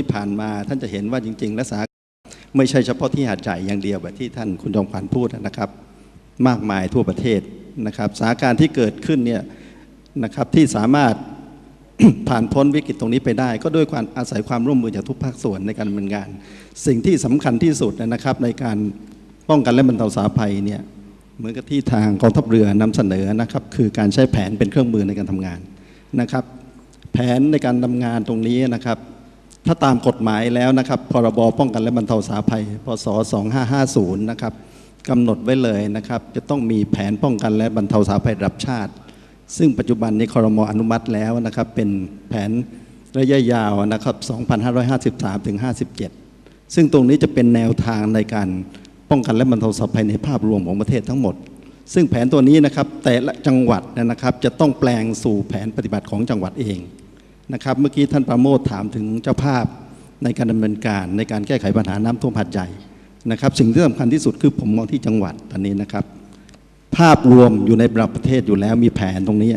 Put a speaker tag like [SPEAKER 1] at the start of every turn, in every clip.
[SPEAKER 1] ที่ผ่านมาท่านจะเห็นว่าจริงๆและสาไม่ใช่เฉพาะที่หาดใหญ่อย่างเดียวแบบที่ท่านคุณจอมขวัญพูดนะครับ มากมายทั่วประเทศนะครับสถานการณ์ที่เกิดขึ้นเนี่ยนะครับที่สามารถผ่านพ้นวิกฤตตรงนี้ไปได้ ก็ด้วยความอาศัยความร่วมมือจากทุกภาคส่วนในการดำเนินงาน สิ่งที่สำคัญที่สุดนะครับในการป้องกันและบรรเทาสาภัยเนี่ยเหมือนกับที่ทางกองทัพเรือนำเสนอนะครับคือการใช้แผนเป็นเครื่องมือในการทำงานนะครับ แผนในการทำงานตรงนี้นะครับ ถ้าตามกฎหมายแล้วนะครับ พรบป้องกันและบรรเทาสาภัย พศ 2550 นะครับกำหนดไว้เลยนะครับ จะต้องมีแผนป้องกันและบรรเทาสาภัยระดับชาติ ซึ่งปัจจุบันนี้ครมอนุมัติแล้วนะครับ เป็นแผนระยะยาวนะครับ 2553ถึง57 ซึ่งตรงนี้จะเป็นแนวทางในการป้องกันและบรรเทาสาภัยในภาพรวมของประเทศทั้งหมด ซึ่งแผนตัวนี้นะครับแต่ละจังหวัดนะครับ จะต้องแปลงสู่แผนปฏิบัติของจังหวัดเอง นะครับเมื่อกี้ท่านประโมทถามถึงเจ้าภาพในการดำเนินการในการแก้ไขปัญหาน้ำท่วมหัดใหญ่นะครับ สิ่งที่สำคัญที่สุดคือผมมองที่จังหวัดตอนนี้นะครับ ภาพรวมอยู่ในระดับประเทศอยู่แล้วมีแผนตรงนี้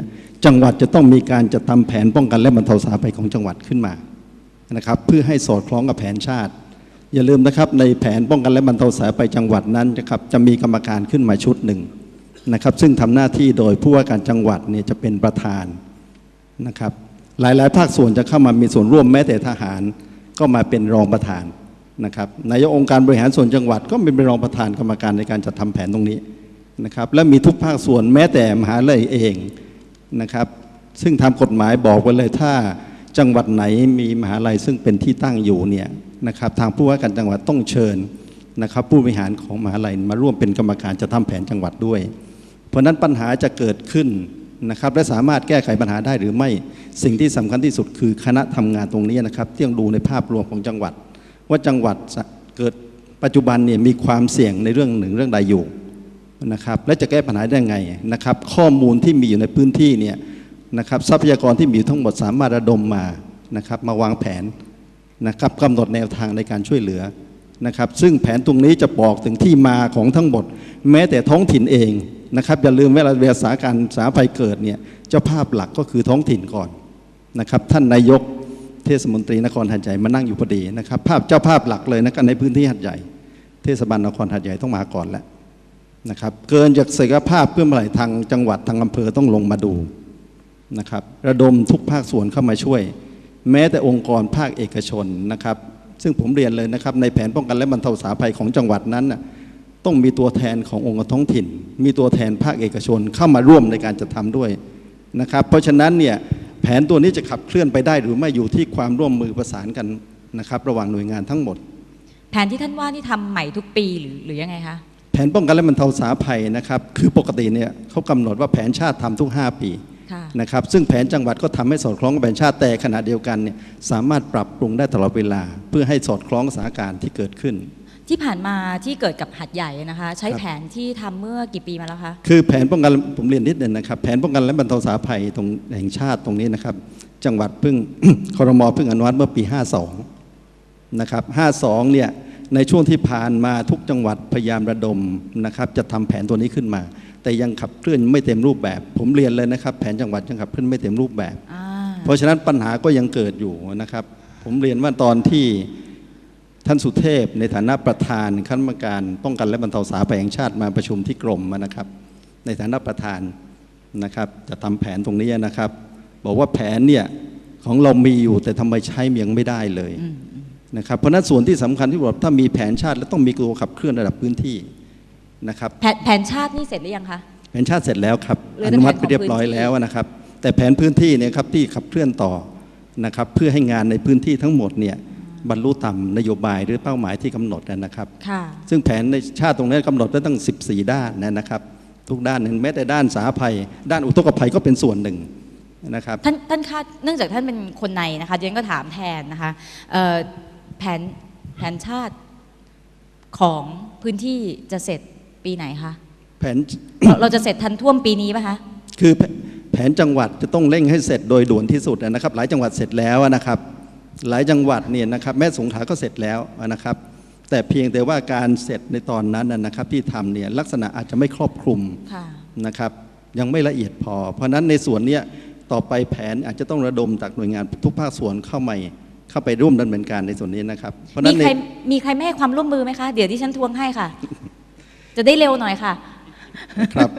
[SPEAKER 1] จังหวัดจะต้องมีการจัดทำแผนป้องกันและบรรเทาสาภัยของจังหวัดขึ้นมานะครับเพื่อให้สอดคล้องกับแผนชาติ อย่าลืมนะครับในแผนป้องกันและบรรเทาสาภัยจังหวัดนั้นนะครับจะมีกรรมการขึ้นมาชุดหนึ่งนะครับ ซึ่งทำหน้าที่โดยผู้ว่าการจังหวัดเนี่ยจะเป็นประธานนะครับ หลายๆ ภาคส่วนจะเข้ามามีส่วนร่วมแม้แต่ทหารก็มาเป็นรองประธานนะครับนายกองค์การบริหารส่วนจังหวัด ก็เป็นรองประธานกรรมการในการจัดทำแผนตรงนี้นะครับและมีทุกภาคส่วนแม้แต่มหาลัยเองนะครับซึ่งทำกฎหมายบอกไว้เลยถ้าจังหวัดไหนมีมหาลัยซึ่งเป็นที่ตั้งอยู่เนี่ยนะครับทางผู้ว่าการจังหวัดต้องเชิญนะครับผู้บริหารของมหาลัยมาร่วมเป็นกรรมการจะทำแผนจังหวัดด้วย เพราะฉะนั้นปัญหาจะเกิดขึ้น นะครับและสามารถแก้ไขปัญหาได้หรือไม่สิ่งที่สำคัญที่สุดคือคณะทำงานตรงนี้นะครับที่ต้องดูในภาพรวมของจังหวัด ว่าจังหวัดเกิดปัจจุบันเนี่ยมีความเสี่ยงในเรื่องหนึ่งเรื่องใดอยู่นะครับและจะแก้ปัญหาได้ไงนะครับ ข้อมูลที่มีอยู่ในพื้นที่เนี่ยนะครับทรัพยากรที่มีอยู่ทั้งหมดสามารถระดมมานะครับมาวางแผนนะครับกำหนดแนวทางในการช่วยเหลือนะครับ ซึ่งแผนตรงนี้จะบอกถึงที่มาของทั้งหมด แม้แต่ท้องถิ่นเอง นะครับอย่าลืมเวลาเวลาสาการสาภัยเกิดเนี่ยเจ้าภาพหลักก็คือท้องถิ่นก่อนนะครับ ท่านนายกเทศมนตรีนครหัดใหญ่มานั่งอยู่พอดีนะครับ ภาพเจ้าภาพหลักเลยนะครับในพื้นที่หัดใหญ่ เทศบาลนครหัดใหญ่ต้องมาก่อนแล้วนะครับ เกินจากศักยภาพเพื่อเมื่อไหร่ทางจังหวัดทางอำเภอต้องลงมาดูนะครับ ระดมทุกภาคส่วนเข้ามาช่วย แม้แต่องค์กรภาคเอกชนนะครับ ซึ่งผมเรียนเลยนะครับ ในแผนป้องกันและบรรเทาสาภัยของจังหวัดนั้นนะ ต้องมีตัวแทนขององค์กรท้องถิ่น มีตัวแทนภาคเอกชนเข้ามาร่วมในการจัดทำด้วยนะครับ เพราะฉะนั้นเนี่ยแผนตัวนี้จะขับเคลื่อนไปได้หรือไม่อยู่ที่ความร่วมมือประสานกันนะครับ ระหว่างหน่วยงานทั้งหมด
[SPEAKER 2] แผนที่ท่านว่านี่ทำใหม่ทุกปีหรือหรือยังไงคะ
[SPEAKER 1] แผนป้องกันและบรรเทาสาภัยนะครับ คือปกติเนี่ยเขากำหนดว่าแผนชาติทำทุก 5 ปี
[SPEAKER 2] ค่ะ
[SPEAKER 1] นะครับซึ่งแผนจังหวัดก็ทำให้สอดคล้องกับแผนชาติแต่ขณะเดียวกันเนี่ยสามารถปรับปรุงได้ตลอดเวลา เพื่อให้สอดคล้องกับสถานการณ์ที่เกิดขึ้น
[SPEAKER 2] ที่ผ่านมาที่เกิดกับหัดใหญ่นะคะ ใช้
[SPEAKER 1] ครับ
[SPEAKER 2] แผนที่ทำเมื่อกี่ปีมาแล้วคะ
[SPEAKER 1] คือแผนป้องกันผมเรียนนิดหนึงนะครับ แผนป้องกันและบรรเทาสาภัยตรงแห่งชาติตรงนี้นะครับ จังหวัดเพิ่งครมเพิ่งอนุมัติเมื่อปี 52 นะครับ 52 เนี่ยในช่วงที่ผ่านมาทุกจังหวัดพยายามระดมนะครับจะทำแผนตัวนี้ขึ้นมา แต่ยังขับเคลื่อนไม่เต็มรูปแบบ ผมเรียนเลยนะครับ แผนจังหวัดยังขับเคลื่อนไม่เต็มรูปแบบ
[SPEAKER 2] อ่า
[SPEAKER 1] เพราะฉะนั้นปัญหาก็ยังเกิดอยู่นะครับ ผมเรียนว่าตอนที่ ท่านสุเทพในฐานะประธานคณะกรรมการ ป้องกันและบรรเทาสาภัยแห่งชาติมาประชุมที่กรมนะครับ ในฐานะประธานนะครับจะทำแผนตรงนี้นะครับ บอกว่าแผนเนี่ยของเรามีอยู่แต่ทำไมใช้ยังไม่ได้เลยนะครับเพราะฉะนั้นส่วนที่สำคัญที่บอกถ้ามีแผนชาติแล้วต้องมีตัวขับเคลื่อนระดับพื้นที่นะครับ
[SPEAKER 2] แผนแผนชาตินี่เสร็จหรือยังคะ
[SPEAKER 1] แผนชาติเสร็จแล้วครับ
[SPEAKER 2] เหลือ
[SPEAKER 1] อ
[SPEAKER 2] แต่
[SPEAKER 1] นุมัติไป
[SPEAKER 2] แผนของ
[SPEAKER 1] เรียบร้อย
[SPEAKER 2] พื้นที่
[SPEAKER 1] แล้วนะครับ แต่แผนพื้นที่เนี่ยครับที่ขับเคลื่อนต่อนะครับเพื่อให้งานในพื้นที่ทั้งหมดเนี่ย บรรลุตามนโยบายหรือเป้าหมายที่กำหนดนะครับ
[SPEAKER 2] ค่ะ
[SPEAKER 1] ซึ่งแผนในชาติตรงนี้กำหนดไว้ตั้ง 14 ด้านนะครับ ทุกด้านแม้แต่ด้านสาภัย ด้านอุทกภัยก็เป็นส่วนหนึ่งนะครับ
[SPEAKER 2] ท่านท่านคาดเนื่องจากท่านเป็นคนในนะคะดิฉันก็ถามแทนนะคะเอ่อแผนแผนชาติของพื้นที่จะเสร็จปีไหนคะ
[SPEAKER 1] แผน
[SPEAKER 2] เราเราจะเสร็จทันท่วมปีนี้ปะคะ
[SPEAKER 1] คือแผแผนจังหวัดจะต้องเร่งให้เสร็จโดยด่วนที่สุดนะครับ หลายจังหวัดเสร็จแล้วนะครับ หลายจังหวัดเนี่ยนะครับแม่สงขลาก็เสร็จแล้วนะครับ แต่เพียงแต่ว่าการเสร็จในตอนนั้นนะนะครับที่ทำเนี่ยลักษณะอาจจะไม่ครอบคลุม
[SPEAKER 2] ค่ะ
[SPEAKER 1] นะครับยังไม่ละเอียดพอ เพราะฉะนั้นในส่วนเนี้ยต่อไปแผนอาจจะต้องระดมจากหน่วยงานทุกภาคส่วนเข้ามาเข้าไปร่วมดำเนินการในส่วนนี้นะครับ เพราะฉะ
[SPEAKER 2] มี
[SPEAKER 1] นั้นใน
[SPEAKER 2] ใครมีใครไม่ให้ความร่วมมือไหมคะ เดี๋ยวดิฉันทวงให้ค่ะ จะได้เร็วหน่อยค่ะ
[SPEAKER 1] ครับ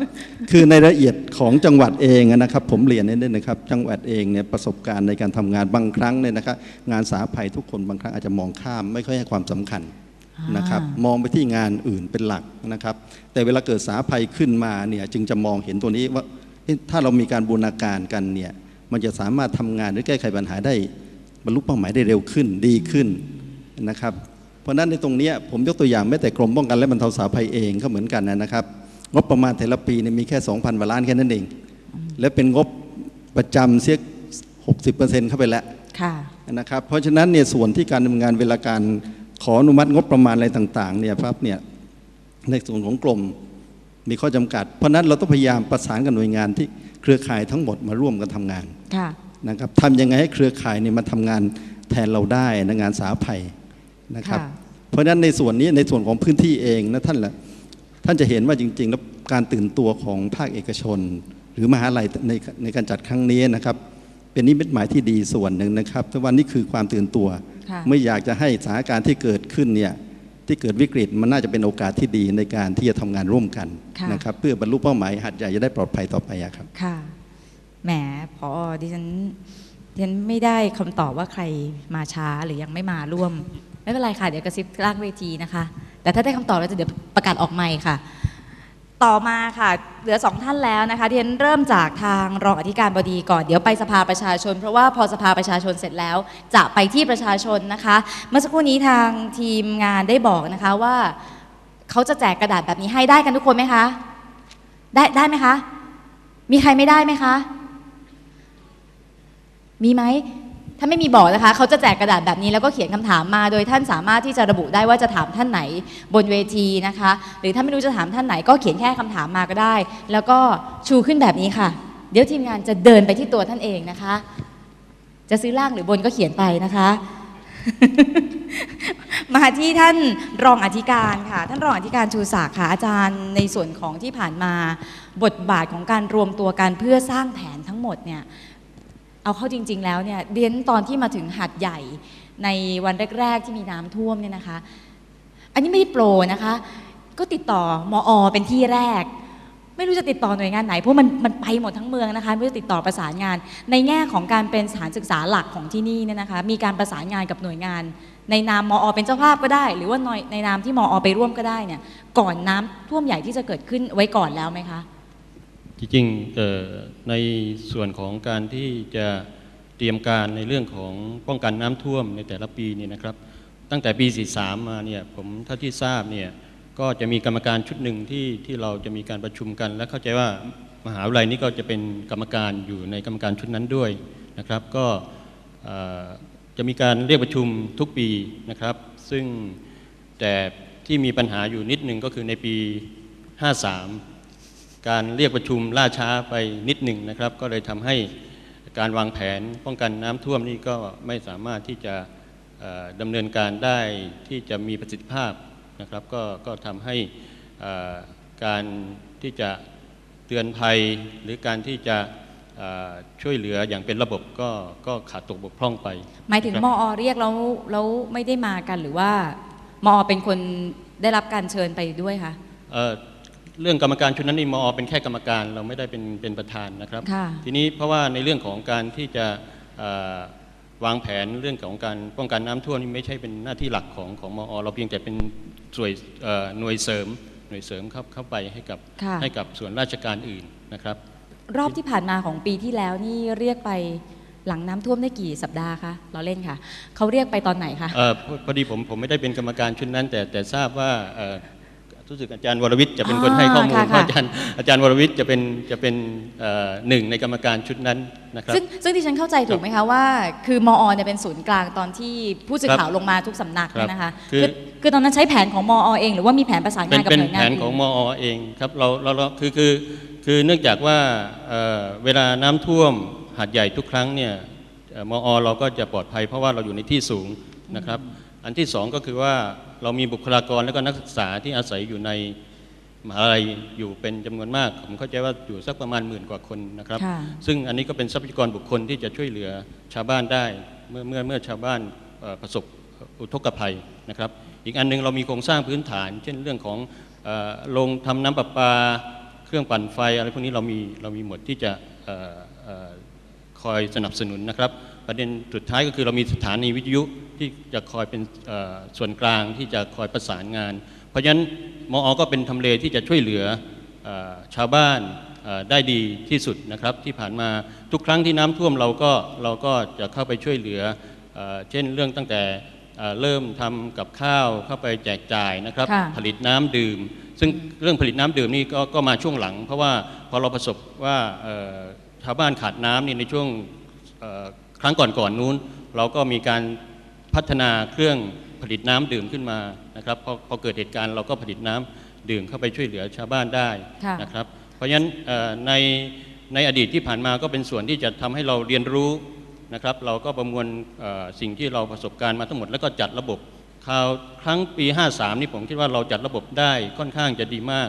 [SPEAKER 1] คือในรายละเอียดของจังหวัดเองนะครับ ผมเรียนนิดนึงนะครับ จังหวัดเองเนี่ยประสบการณ์ในการทำงานบางครั้งเนี่ยนะครับงานสาภัยทุกคนบางครั้งอาจจะมองข้ามไม่ค่อยให้ความสำคัญนะครับมองไปที่งานอื่นเป็นหลักนะครับ แต่เวลาเกิดสาภัยขึ้นมาเนี่ยจึงจะมองเห็นตัวนี้ว่าเอ๊ะถ้าเรามีการบูรณาการกันเนี่ยมันจะสามารถทำงานหรือแก้ไขปัญหาได้บรรลุเป้าหมายได้เร็วขึ้นดีขึ้นนะครับ เพราะฉะนั้นในตรงเนี้ยผมยกตัวอย่างแม้แต่กรมป้องกันและบรรเทาสาภัยเองก็เหมือนกันนะครับ งบประมาณแต่ละปีเนี่ยมีแค่ 2,000กว่าล้านแค่นั้นเอง และเป็นงบประจำเสีย60%เข้าไปแล้ว
[SPEAKER 2] ค่ะ
[SPEAKER 1] นะครับเพราะฉะนั้นเนี่ยส่วนที่การดำเนินงานเวลาการขออนุมัติงบประมาณอะไรต่างๆเนี่ยครับเนี่ยในส่วนของกรมมีข้อจำกัด เพราะฉะนั้นเราต้องพยายามประสานกับหน่วยงานที่เครือข่ายทั้งหมดมาร่วมกันทำงาน
[SPEAKER 2] ค่ะ
[SPEAKER 1] นะครับทำยังไงให้เครือข่ายเนี่ยมาทำงานแทนเราได้ในงานสาภัยนะครับ
[SPEAKER 2] ค่ะ
[SPEAKER 1] เพราะฉะนั้นในส่วนนี้ในส่วนของพื้นที่เองนะท่านละ ท่านจะเห็นว่าจริงๆแล้วการตื่นตัวของภาคเอกชน หรือมหาลัยในในการจัดครั้งนี้นะครับ เป็นนิมิตหมายที่ดีส่วนหนึ่งนะครับแต่ว่านี่คือความตื่นตัว
[SPEAKER 2] ค่ะ
[SPEAKER 1] ไม่อยากจะให้สถานการณ์ที่เกิดขึ้นเนี่ยที่เกิดวิกฤตมันน่าจะเป็นโอกาสที่ดีในการที่จะทำงานร่วมกัน
[SPEAKER 2] ค่ะ
[SPEAKER 1] นะครับเพื่อบรรลุเป้าหมายหัดใหญ่จะได้ปลอดภัยต่อไปอะครับ
[SPEAKER 2] ค่ะแหมพอดิฉันดิฉันไม่ได้คำตอบว่าใครมาช้าหรือยังไม่มาร่วม ไม่เป็นไรค่ะ เดี๋ยวกระซิบล่างเวทีนะคะ แต่ถ้าได้คำตอบแล้วจะเดี๋ยวประกาศออกใหม่ค่ะ ต่อมาค่ะ เหลือสองท่านแล้วนะคะที่ฉันเริ่มจากทางรองอธิการบดีก่อนเดี๋ยวไปสภาประชาชน เพราะว่าพอสภาประชาชนเสร็จแล้ว จะไปที่ประชาชนนะคะ เมื่อสักครู่นี้ทางทีมงานได้บอกนะคะว่าเขาจะแจกกระดาษแบบนี้ให้ได้กันทุกคนไหมคะ ได้ได้ไหมคะ มีใครไม่ได้ไหมคะ มีไหม ถ้าไม่มีบอกนะคะเขาจะแจกกระดาษแบบนี้แล้วก็เขียนคำถามมา โดยท่านสามารถที่จะระบุได้ว่าจะถามท่านไหนบนเวทีนะคะ หรือถ้าไม่รู้จะถามท่านไหนก็เขียนแค่คำถามมาก็ได้ แล้วก็ชูขึ้นแบบนี้ค่ะ เดี๋ยวทีมงานจะเดินไปที่ตัวท่านเองนะคะ จะซื้อล่างหรือบนก็เขียนไปนะคะ มาที่ท่านรองอธิการค่ะ ท่านรองอธิการชูศักดิ์ค่ะอาจารย์ในส่วนของที่ผ่านมา บทบาทของการรวมตัวกันเพื่อสร้างแผนทั้งหมดเนี่ย เอาเข้าจริง ๆ แล้วเนี่ยเรียนตอนที่มาถึงหัดใหญ่ในวันแรก ๆ ที่มีน้ำท่วมเนี่ยนะคะ อันนี้ไม่ได้โปรนะคะ ก็ติดต่อมอเป็นที่แรก ไม่รู้จะติดต่อหน่วยงานไหนเพราะมันมันไปหมดทั้งเมืองนะคะไม่รู้จะติดต่อประสานงาน ในแง่ของการเป็นสถานศึกษาหลักของที่นี่เนี่ยนะคะมีการประสานงานกับหน่วยงาน ในนามมอเป็นเจ้าภาพก็ได้ หรือว่าในในนามที่มอไปร่วมก็ได้เนี่ยก่อนน้ำท่วมใหญ่ที่จะเกิดขึ้นไว้ก่อนแล้วไหมคะ
[SPEAKER 3] จริงๆในส่วนของการที่จะเตรียมการในเรื่องของป้องกันน้ำท่วมในแต่ละปีนี่นะครับ ตั้งแต่ปี 43 มาเนี่ยผมเท่าที่ทราบเนี่ยก็จะมีกรรมการชุดหนึ่งที่ที่เราจะมีการประชุมกัน และเข้าใจว่ามหาวิทยาลัยนี้ก็จะเป็นกรรมการอยู่ในกรรมการชุดนั้นด้วยนะครับ ก็จะมีการเรียกประชุมทุกปีนะครับ ซึ่งแต่ที่มีปัญหาอยู่นิดหนึ่งก็คือในปี 53 การเรียกประชุมล่าช้าไปนิดหนึ่งนะครับ ก็เลยทำให้การวางแผนป้องกันน้ำท่วมนี่ก็ไม่สามารถที่จะเอ่อดำเนินการได้ที่จะมีประสิทธิภาพนะครับ ก็ก็ทำให้เอ่อการที่จะเตือนภัยหรือการที่จะเอ่อช่วยเหลืออย่างเป็นระบบก็ก็ขาดตกบกพร่องไป
[SPEAKER 2] หมายถึง
[SPEAKER 3] ครับ
[SPEAKER 2] มอเรียกแล้วแล้วไม่ได้มากันหรือว่ามอเป็นคนได้รับการเชิญไปด้วยคะ
[SPEAKER 3] เอ่อเรื่องกรรมการชุดนั้นนี่มอเป็นแค่กรรมการเราไม่ได้เป็นเป็นประธานนะครับ
[SPEAKER 2] ค่ะ
[SPEAKER 3] ทีนี้เพราะว่าในเรื่องของการที่จะเอ่อวางแผนเรื่องของการป้องกันน้ำท่วมนี่ไม่ใช่เป็นหน้าที่หลักของของมอ เราเพียงแต่เป็นส่วนเอ่อหน่วยเสริมหน่วยเสริมเข้าเข้าไปให้กับ
[SPEAKER 2] ค่ะ
[SPEAKER 3] ให้กับส่วนราชการอื่นนะครับ
[SPEAKER 2] รอบที่ผ่านมาของปีที่แล้วนี่เรียกไปหลังน้ำท่วมได้กี่สัปดาห์คะเราเล่นค่ะเขาเรียกไปตอนไหนคะ
[SPEAKER 3] เอ่อพอพอดีผมผมไม่ได้เป็นกรรมการชุดนั้น แต่แต่ทราบว่าเอ่อ รู้สึกอาจารย์วรวิทย์จะเป็นคน
[SPEAKER 2] อ่า
[SPEAKER 3] ให้ข้อมูล
[SPEAKER 2] ค่ะ
[SPEAKER 3] เพราะ
[SPEAKER 2] ค่ะ
[SPEAKER 3] อาจารย์อาจารย์วรวิทย์จะเป็นจะเป็นเอ่อหนึ่งในกรรมการชุดนั้นนะครับ
[SPEAKER 2] ซึ่งซึ่งที่ฉันเข้าใจถูกไหมคะว่า คือมอเนี่ยเป็นศูนย์กลางตอนที่ผู้สื่อข่าวลงมาทุกสำนักเนี่ยนะคะ
[SPEAKER 3] คือ
[SPEAKER 2] คือคือตอนนั้นใช้แผนของมอเอง หรือว่ามีแผนประสาน
[SPEAKER 3] เป็
[SPEAKER 2] งานนกับ
[SPEAKER 3] เป็น
[SPEAKER 2] หน่วย
[SPEAKER 3] แผ
[SPEAKER 2] งาน
[SPEAKER 3] น
[SPEAKER 2] อื่น
[SPEAKER 3] ของมอเองครับเราเราเราคือคือคือเนื่องจากว่าเอ่อเวลาน้ำท่วมหาดใหญ่ทุกครั้งเนี่ยเอ่อมอเราก็จะปลอดภัยเพราะว่าเราอยู่ในที่สูงนะครับ อันที่สองก็คือว่า เรามีบุคลากรและก็นักศึกษาที่อาศัยอยู่ในมหาลัยอยู่เป็นจำนวนมาก ผมเข้าใจว่าอยู่สักประมาณหมื่นกว่าคนนะครับ
[SPEAKER 2] ค่ะ
[SPEAKER 3] ซึ่งอันนี้ก็เป็นทรัพยากรบุคคลที่จะช่วยเหลือชาวบ้านได้ เมื่อเมื่อเมื่อชาวบ้านเอ่อประสบอุทกภัยนะครับ อีกอันหนึงเรามีโครงสร้างพื้นฐาน เช่นเรื่องของเอ่อโรงทำน้ำประปา เครื่องปั่นไฟอะไรพวกนี้เรามีเรามีหมดที่จะเอ่อเอ่อ คอยสนับสนุนนะครับ ประเด็นสุดท้ายก็คือเรามีสถานีวิทยุที่จะคอยเป็นเอ่อส่วนกลางที่จะคอยประสานงาน เพราะฉะนั้นมอก็เป็นทำเลที่จะช่วยเหลือเอ่อชาวบ้านเอ่อได้ดีที่สุดนะครับที่ผ่านมาทุกครั้งที่น้ำท่วมเราก็เราก็จะเข้าไปช่วยเหลือเอ่อเช่นเรื่องตั้งแต่เอ่อเริ่มทำกับข้าวเข้าไปแจกจ่ายนะครับ
[SPEAKER 2] ค่ะ
[SPEAKER 3] ผลิตน้ำดื่ม ซึ่งเรื่องผลิตน้ำดื่มนี่ก็ก็มาช่วงหลัง เพราะว่าพอเราประสบว่าเอ่อ ชาวบ้านขาดน้ำนี่ในช่วงเอ่อครั้งก่อนๆนู้น เราก็มีการพัฒนาเครื่องผลิตน้ำดื่มขึ้นมานะครับพอพอเกิดเหตุการณ์เราก็ผลิตน้ำดื่มเข้าไปช่วยเหลือชาวบ้านได้
[SPEAKER 2] ค่ะ
[SPEAKER 3] นะครับ เพราะฉะนั้นเอ่อในในอดีตที่ผ่านมาก็เป็นส่วนที่จะทำให้เราเรียนรู้นะครับ เราก็ประมวลเอ่อสิ่งที่เราประสบการณ์มาทั้งหมด แล้วก็จัดระบบคราวครั้งปี 53 นี่ผมคิดว่าเราจัดระบบได้ค่อนข้างจะดีมาก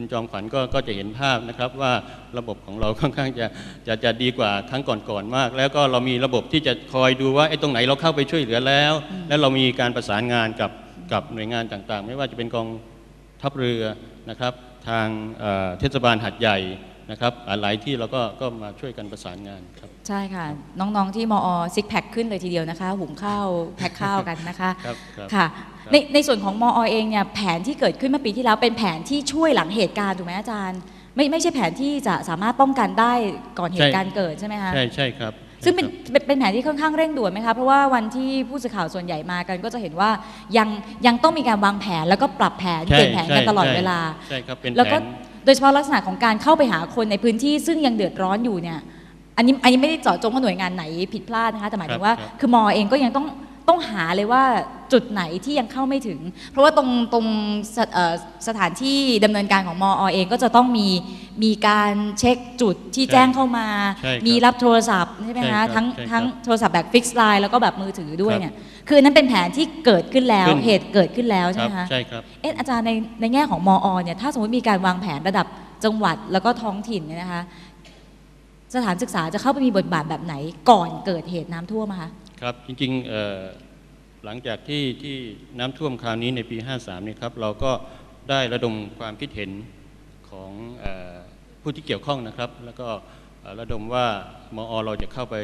[SPEAKER 3] คุณจอมขวัญก็ก็จะเห็นภาพนะครับว่าระบบของเราค่อนข้างจะจะจะดีกว่าครั้งก่อนๆมาก แล้วก็เรามีระบบที่จะคอยดูว่าไอ้ตรงไหนเราเข้าไปช่วยเหลือแล้ว และเรามีการประสานงานกับกับหน่วยงานต่างๆ ไม่ว่าจะเป็นกองทัพเรือนะครับ ทางเอ่อเทศบาลหัดใหญ่นะครับหลายๆที่เราก็ก็มาช่วยกันประสานงานครับ
[SPEAKER 2] ใช่ค่ะ น้องๆที่มอซิกแพคขึ้นเลยทีเดียวนะคะ หุงข้าวแพ็คข้าวกันนะคะ
[SPEAKER 3] ครับครับ
[SPEAKER 2] ค่ะ
[SPEAKER 3] ครับ
[SPEAKER 2] ในในส่วนของมอเองเนี่ยแผนที่เกิดขึ้นเมื่อปีที่แล้วเป็นแผนที่ช่วยหลังเหตุการณ์ถูกไหมอาจารย์ ไม่ไม่ใช่แผนที่จะสามารถป้องกันได้ก่อนเหตุการณ์เกิดใช่ไหมคะ
[SPEAKER 3] ใช่ใช่ครับ
[SPEAKER 2] ซึ่งเป็น
[SPEAKER 3] ใช่ครับ
[SPEAKER 2] เป็นเป็นแผนที่ค่อนข้างเร่งด่วนไหมคะเพราะว่าวันที่ผู้สื่อข่าวส่วนใหญ่มากัน ก็จะเห็นว่ายังยังต้องมีการวางแผนแล้วก็ปรับแผน
[SPEAKER 3] ใช่
[SPEAKER 2] เปลี่ยนแผนกัน
[SPEAKER 3] ใช่
[SPEAKER 2] ตลอด
[SPEAKER 3] ใช่
[SPEAKER 2] เวลา
[SPEAKER 3] ใช่ครับเป็น
[SPEAKER 2] แล้วก็
[SPEAKER 3] แผน
[SPEAKER 2] โดยเฉพาะลักษณะของการเข้าไปหาคนในพื้นที่ซึ่งยังเดือดร้อนอยู่เนี่ยอันนี้อันนี้ไม่ได้เจาะจงว่าหน่วยงานไหนผิดพลาดนะคะแต่หมายถึงว่า
[SPEAKER 3] ครับ
[SPEAKER 2] คือมอเองก็ยังต้อง ต้องหาเลยว่าจุดไหนที่ยังเข้าไม่ถึง เพราะว่าตรงตรงสถเอ่อสถานที่ดำเนินการของมอเองก็จะต้องมีมีการเช็คจุดที่
[SPEAKER 3] ใช่
[SPEAKER 2] แจ้งเข้ามา
[SPEAKER 3] ใช่ครับ
[SPEAKER 2] มีรับโทรศัพท์ใช่ไหม
[SPEAKER 3] ใช่ครั
[SPEAKER 2] คะ
[SPEAKER 3] บ
[SPEAKER 2] ทั้ง
[SPEAKER 3] ใช่ครับ
[SPEAKER 2] ทั้งโทรศัพท์แบบฟิกซ์ไลน์แล้วก็แบบมือถือด้วย
[SPEAKER 3] ครับ
[SPEAKER 2] เนี่ยคืออนนั้นเป็นแผนที่เกิดขึ้นแล้ว
[SPEAKER 3] ขึ้น
[SPEAKER 2] เหตุเกิดขึ้นแล้ว
[SPEAKER 3] ค
[SPEAKER 2] ใช่
[SPEAKER 3] รั
[SPEAKER 2] ไหมคะ
[SPEAKER 3] ใช่ครับ
[SPEAKER 2] เอ๊ะอาจารย์ในในแง่ของมอเนี่ยถ้าสมมติมีการวางแผนระดับจังหวัดแล้วก็ท้องถิ่นเนี่ยนะคะสถานศึกษาจะเข้าไปมีบทบาทแบบไหนก่อนเกิดเหตุน้ำท่วมอะคะ
[SPEAKER 3] ครับจริงๆหลังจากที่ที่น้ำท่วมคราวนี้ในปี 53เนี่ยครับเราก็ได้ระดมความคิดเห็นของออผู้ที่เกี่ยวข้องนะครับ แล้วก็ระดมว่ามอเราจะเข้าไป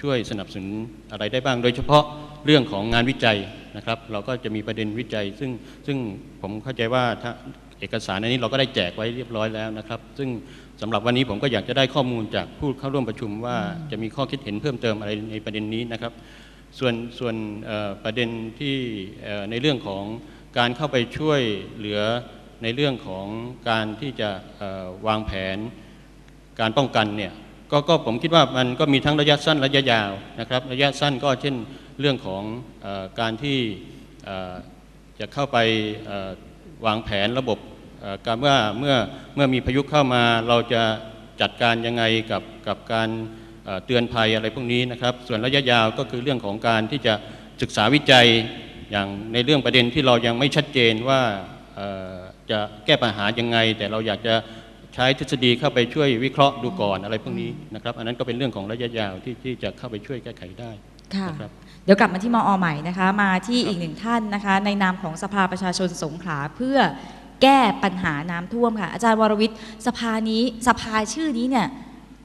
[SPEAKER 3] ช่วยสนับสนุนอะไรได้บ้าง โดยเฉพาะเรื่องของงานวิจัยนะครับ เราก็จะมีประเด็นวิจัย ซึ่งซึ่งผมเข้าใจว่าถ้าเอกสารอันนี้เราก็ได้แจกไว้เรียบร้อยแล้วนะครับ ซึ่งสำหรับวันนี้ผมก็อยากจะได้ข้อมูลจากผู้เข้าร่วมประชุมว่าจะมีข้อคิดเห็นเพิ่มเติมอะไรในประเด็นนี้นะครับ ส่วนส่วนประเด็นที่ในเรื่องของการเข้าไปช่วยเหลือในเรื่องของการที่จะวางแผนการป้องกันเนี่ยก็ก็ผมคิดว่ามันก็มีทั้งระยะสั้นระยะยาวนะครับ ระยะสั้นก็เช่นเรื่องของอการที่จะเข้าไปวางแผนระบบการว่าเมื่อเมื่อมีพายุเข้ามาเราจะจัดการยังไงกับกับการ เตือนภัยอะไรพวกนี้นะครับ ส่วนระยะยาวก็คือเรื่องของการที่จะศึกษาวิจัยอย่างในเรื่องประเด็นที่เรายังไม่ชัดเจนว่าจะแก้ปัญหายังไง แต่เราอยากจะใช้ทฤษฎีเข้าไปช่วยวิเคราะห์ดูก่อนอะไรพวกนี้นะครับอันนั้นก็เป็นเรื่องของระยะยาวที่ที่จะเข้าไปช่วยแก้ไขได้
[SPEAKER 2] ค่ะ
[SPEAKER 3] ครับ
[SPEAKER 2] เดี๋ยวกลับมาที่มออใหม่นะคะ มาที่อีกหนึ่งท่านนะคะ ในนามของสภาประชาชนสงขลาเพื่อแก้ปัญหาน้ำท่วมค่ะ อาจารย์วรวิทย์สภานี้สภาชื่อนี้เนี่ย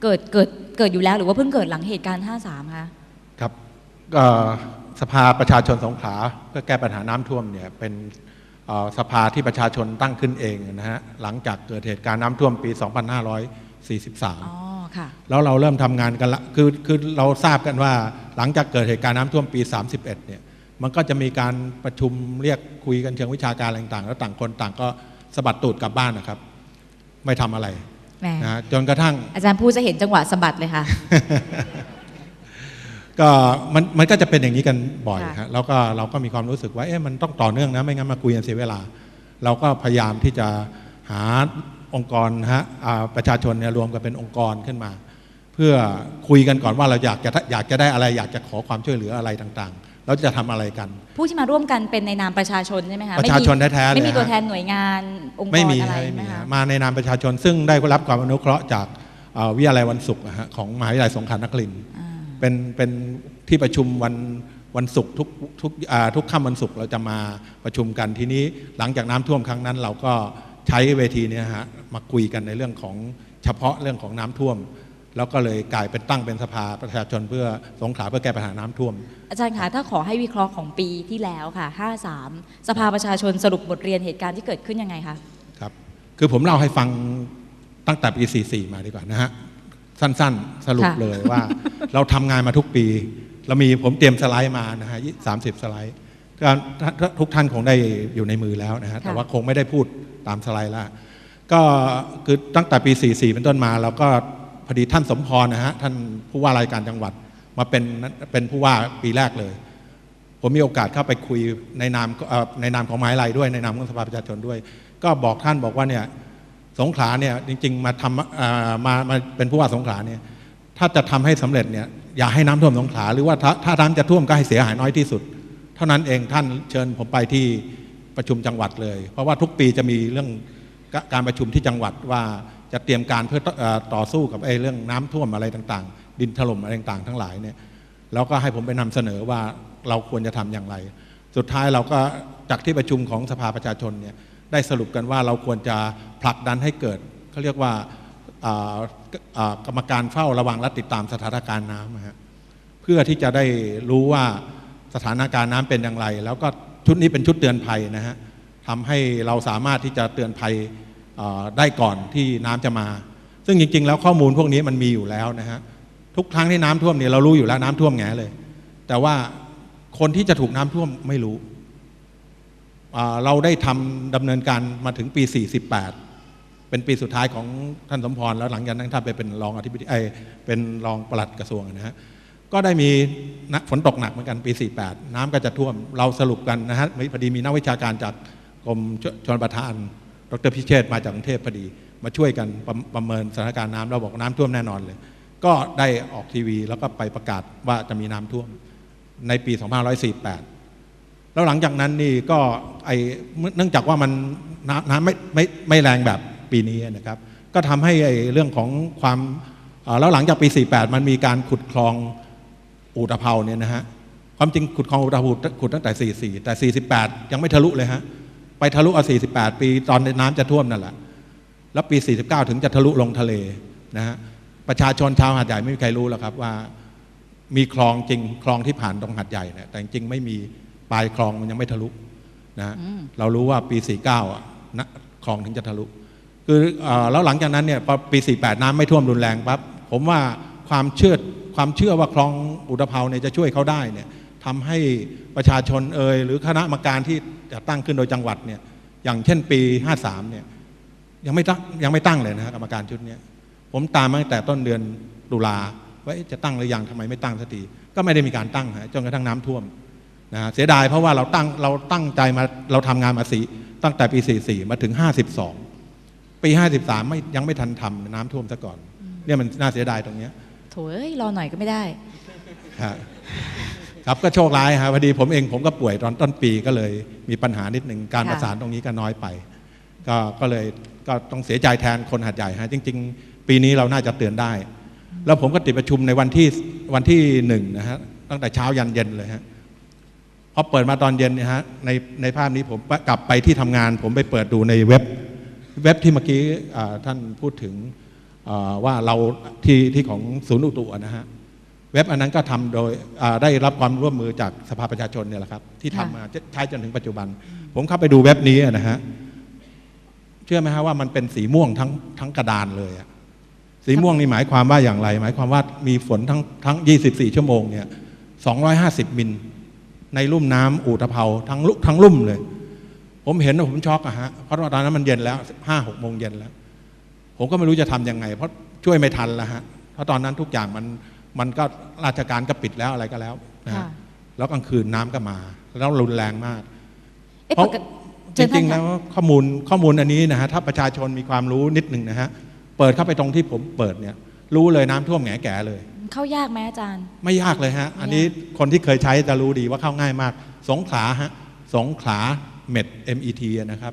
[SPEAKER 2] เกิดเกิดเกิดอยู่แล้วหรือว่าเพิ่งเกิดหลังเหตุการณ์ 53 คะ
[SPEAKER 4] ครับก็สภาประชาชนสงขลาเพื่อแก้ปัญหาน้ำท่วมเนี่ยเป็นเอ่อสภาที่ประชาชนตั้งขึ้นเองนะฮะหลังจากเกิดเหตุการณ์น้ำท่วมปี
[SPEAKER 2] อ๋อ
[SPEAKER 4] 2543
[SPEAKER 2] ค่ะ
[SPEAKER 4] แล้วเราเริ่มทำงานกันละคือคือเราทราบกันว่าหลังจากเกิดเหตุการณ์น้ำท่วมปี 31 เนี่ย มันก็จะมีการประชุมเรียกคุยกันเชิงวิชาการอะไรต่างๆ แล้วต่างคนต่างก็สะบัดตูดกลับบ้านนะครับ ไม่ทำอะไร
[SPEAKER 2] แหม
[SPEAKER 4] นะฮะจนกระทั่ง
[SPEAKER 2] อาจารย์พูดจะเห็นจังหวะสะบัดเลยค่ะ
[SPEAKER 4] ก็มันมันก็จะเป็นอย่างนี้กันบ่อย
[SPEAKER 2] ค่ะ
[SPEAKER 4] ฮะแล้วก็เราก็มีความรู้สึกว่าเอ๊ะมันต้องต่อเนื่องนะไม่งั้นมาคุยกันเสียเวลา เราก็พยายามที่จะหาองค์กรนะฮะอ่าประชาชนเนี่ยรวมกันเป็นองค์กรขึ้นมา เพื่อคุยกันก่อนว่าเราอยากจะอยากจะได้อะไร อยากจะขอความช่วยเหลืออะไรต่างๆ แล้วจะทำอะไรกัน
[SPEAKER 2] ผู้ที่มาร่วมกันเป็นในนามประชาชนใช่ไหมคะ
[SPEAKER 4] ประชาชนแท้ๆเลย
[SPEAKER 2] ไม่มี
[SPEAKER 4] ฮะ
[SPEAKER 2] ตัวแทนหน่วยงานองค์ก
[SPEAKER 4] ไม่
[SPEAKER 2] ร
[SPEAKER 4] มี
[SPEAKER 2] อะไร
[SPEAKER 4] ฮะไม่
[SPEAKER 2] ไหม
[SPEAKER 4] มี
[SPEAKER 2] คะ
[SPEAKER 4] ฮะมาในนามประชาชนซึ่งได้รับความอนุเคราะห์จากเอ่อวิทยาลัยวันศุกร์อะฮะของมหาวิทยาลัยสงขลานครินทร์
[SPEAKER 2] อ่า
[SPEAKER 4] เป็นเป็นที่ประชุมวันวันศุกร์ทุกทุกอ่าทุกค่ำวันศุกร์เราจะมาประชุมกันทีนี้หลังจากน้ำท่วมครั้งนั้น เราก็ใช้เวทีเนี้ฮะมาคุยกันในเรื่องของเฉพาะเรื่องของน้ำท่วม แล้วก็เลยกลายเป็นตั้งเป็นสภาประชาชนเพื่อสงขลาเพื่อแก้ปัญหาน้ำท่วม
[SPEAKER 2] อาจารย์คะถ้าขอให้วิเคราะห์ของปีที่แล้วค่ะ 53 สภาประชาชนสรุปบทเรียนเหตุการณ์ที่เกิดขึ้นยังไงคะ
[SPEAKER 4] ครับคือผมเล่าให้ฟังตั้งแต่ปี 44 มาดีกว่านะฮะสั้นๆ สรุป
[SPEAKER 2] ค่ะ
[SPEAKER 4] เลยว่า เราทำงานมาทุกปี เรามีผมเตรียมสไลด์มานะฮะสามสิบสไลด์ก็ทุกท่านคงได้อยู่ในมือแล้วนะฮะแต่ว่าคงไม่ได้พูดตามสไลด์แล้วก็คือตั้งแต่ปี 44 เป็นต้นมาเราก็ พอดีท่านสมพรนะฮะท่านผู้ว่าราชการจังหวัดมาเป็นเป็นผู้ว่าปีแรกเลย ผมมีโอกาสเข้าไปคุยในนามในนามของหมหายไลยด้วยในนามของสภาประชาชนด้วย ก็บอกท่านบอกว่าเนี่ยสงขลาเนี่ยจริง ๆ มาทำเอ่อมามาเป็นผู้ว่าสงขลาเนี่ยถ้าจะทำให้สำเร็จเนี่ยอย่าให้น้ำท่วมสงขลาหรือว่าถ้าถ้าน้ำจะท่วมก็ให้เสียหายน้อยที่สุด เท่านั้นเองท่านเชิญผมไปที่ประชุมจังหวัดเลย เพราะว่าทุกปีจะมีเรื่องการประชุมที่จังหวัดว่า จะเตรียมการเพื่อต่อสู้กับไอ้เรื่องน้ำท่วมอะไรต่างๆ ดินถล่มอะไรต่างๆ ทั้งหลายเนี่ยแล้วก็ให้ผมไปนำเสนอว่าเราควรจะทำอย่างไร สุดท้ายเราก็จากที่ประชุมของสภาประชาชนเนี่ยได้สรุปกันว่าเราควรจะผลักดันให้เกิดเขาเรียกว่ากรรมการเฝ้าระวังและติดตามสถานการณ์น้ำนะฮะเพื่อที่จะได้รู้ว่าสถานการณ์น้ำเป็นอย่างไร แล้วก็ชุดนี้เป็นชุดเตือนภัยนะฮะทำให้เราสามารถที่จะเตือนภัย ได้ก่อนที่น้ำจะมา ซึ่งจริง ๆ แล้วข้อมูลพวกนี้มันมีอยู่แล้วนะฮะทุกครั้งที่น้ำท่วมเนี่ยเรารู้อยู่แล้วน้ำท่วมแง่เลย แต่ว่าคนที่จะถูกน้ำท่วมไม่รู้ เราได้ทำดำเนินการมาถึงปี 48 เป็นปีสุดท้ายของท่านสมพรแล้วหลังจากนั้นท่านไปเป็นรองอธิบดีไอเป็นรองปลัดกระทรวงนะฮะก็ได้มีฝนตกหนักเหมือนกันปี 48 น้ำก็จะท่วมเราสรุปกันนะฮะพอดีมีนักวิชาการจากกรมชชนประทาน ดรพิเชษมาจากกรุงเทพพอดี มาช่วยกันประประเมินสถานการณ์น้ำเราบอกน้ำท่วมแน่นอนเลย ก็ได้ออกทีวีแล้วก็ไปประกาศว่าจะมีน้ำท่วมในปี 2548 แล้วหลังจากนั้นนี่ก็ไอเนื่องจากว่ามันน้ำน้ำไม่ไม่ไม่แรงแบบปีนี้นะครับ ก็ทำให้ไอเรื่องของความแล้วหลังจากปี 48 มันมีการขุดคลองอูตะเภาเนี่ยนะฮะความจริงขุดคลองอูตะเภาขุดตั้งแต่ 44 แต่ 48 ยังไม่ทะลุเลยฮะ ไปทะลุเอา48 ปี ตอนน้ำจะท่วมนั่นแหละ แล้วปี 49 ถึงจะทะลุลงทะเลนะฮะประชาชนชาวหาดใหญ่ไม่มีใครรู้หรอกครับว่ามีคลองจริงคลองที่ผ่านตรงหาดใหญ่เนี่ยแต่จริงๆไม่มีปลายคลองมันยังไม่ทะลุนะฮะเรารู้ว่าปี 49อะนะคลองถึงจะทะลุ คือเอ่อแล้วหลังจากนั้นเนี่ยพอปี 48 น้ำไม่ท่วมรุนแรงปั๊บผมว่าความเชื่อความเชื่อว่าคลองอุตภเปาเนี่ยจะช่วยเขาได้เนี่ย ทำให้ประชาชนเอ่ยหรือคณะกรรมการที่จะตั้งขึ้นโดยจังหวัดเนี่ยอย่างเช่นปี 53เนี่ยยังไม่ตั้งยังไม่ตั้งเลยนะฮะกรรมการชุดเนี้ยผมตามมาตั้งแต่ต้นเดือนตุลาว่าเอ๊ะจะตั้งหรือยังทำไมไม่ตั้งสักทีก็ไม่ได้มีการตั้งฮะจนกระทั่งน้ำท่วมนะฮะเสียดายเพราะว่าเราตั้งเราตั้งใจมาเราทำงานมาสีตั้งแต่ปี 44 มาถึง 52 ปี 53 ไม่ยังไม่ทันทำน้ำท่วมซะก่อนเนี่ยมันน่าเสียดายตรงเนี้ย
[SPEAKER 2] โถเอ้ยรอหน่อยก็ไม่ได้
[SPEAKER 4] ฮะ ครับก็โชคร้ายฮะพอดีผมเองผมก็ป่วยตอนต้นปีก็เลยมีปัญหานิดหนึ่งการประสานตรงนี้ก็น้อยไป ก็ก็เลยก็ต้องเสียใจแทนคนหัดใหญ่ฮะจริง ๆ ปีนี้เราน่าจะเตือนได้ แล้วผมก็ติดประชุมในวันที่วันที่หนึ่งนะฮะตั้งแต่เช้ายันเย็นเลยฮะพอเปิดมาตอนเย็นเนี่ยฮะในในภาพนี้ผมกลับไปที่ทำงาน ผมไปเปิดดูในเว็บเว็บที่เมื่อกี้ท่านพูดถึงว่าเราที่ที่ของศูนย์อุตุอะนะฮะ เว็บอันนั้นก็ทำโดยอ่าได้รับความร่วมมือจากสภาประชาชนเนี่ยแหละครับ ที่ทำมาใช้จนถึงปัจจุบัน ผมเข้าไปดูเว็บนี้อะนะฮะเชื่อไหมฮะว่ามันเป็นสีม่วงทั้งทั้งกระดานเลยอะสีม่วงนี่หมายความว่าอย่างไร หมายความว่ามีฝนทั้งทั้ง 24 ชั่วโมงเนี่ย 250 มิลในลุ่มน้ำอู่ตะเภาทั้งลุทั้งลุ่มเลย ผมเห็นแล้วผมช็อกอะฮะเพราะว่าตอนนั้นมันเย็นแล้วห้าหกโมงเย็นแล้ว ผมก็ไม่รู้จะทำยังไง เพราะช่วยไม่ทันแล้วฮะเพราะตอนนั้นทุกอย่างมัน มันก็ราชการก็ปิดแล้วอะไรก็แล้วนะฮะ
[SPEAKER 2] ค่ะ
[SPEAKER 4] แล้วกลางคืนน้ำก็มา แล้วรุนแรงมาก
[SPEAKER 2] เอ๊ะ
[SPEAKER 4] เพราะ
[SPEAKER 2] ปกติ
[SPEAKER 4] จ
[SPEAKER 2] เชิญ
[SPEAKER 4] ริ
[SPEAKER 2] ท่างน
[SPEAKER 4] ๆ
[SPEAKER 2] ค่ะ
[SPEAKER 4] แล้วข้อมูลข้อมูลอันนี้นะฮะถ้าประชาชนมีความรู้นิดหนึ่งนะฮะเปิดเข้าไปตรงที่ผมเปิดเนี่ยรู้เลยน้ำท่วมแหงแก่เลย
[SPEAKER 2] เข้ายากไหมอาจารย์
[SPEAKER 4] ไม่ยากเลยฮะ อันนี้คนที่เคยใช้จะรู้ดีว่าเข้าง่ายมาก สงขลาฮะ สงขลา met met นะครับ